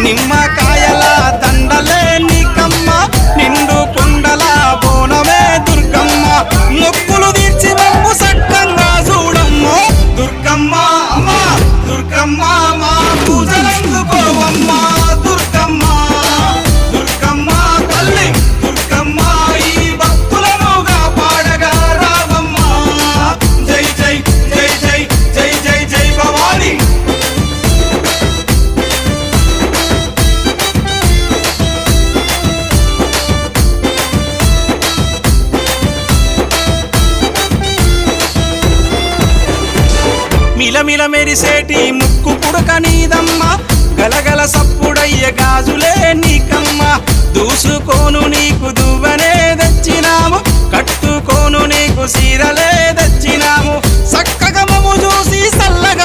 నిమ్మకాయల దండలే నీకమ్మ నిండు కుండల బోనమే దుర్గమ్మ. మొక్కులు తీర్చి మమ్ము సట్టంగా చూడమ్మ. దుర్గమ్మ అమ్మ దుర్గమ్మ. మిలమిల మెరిసేటి ముక్కు పుడక నీదమ్మా గలగల సప్పుడయ్య గాజులే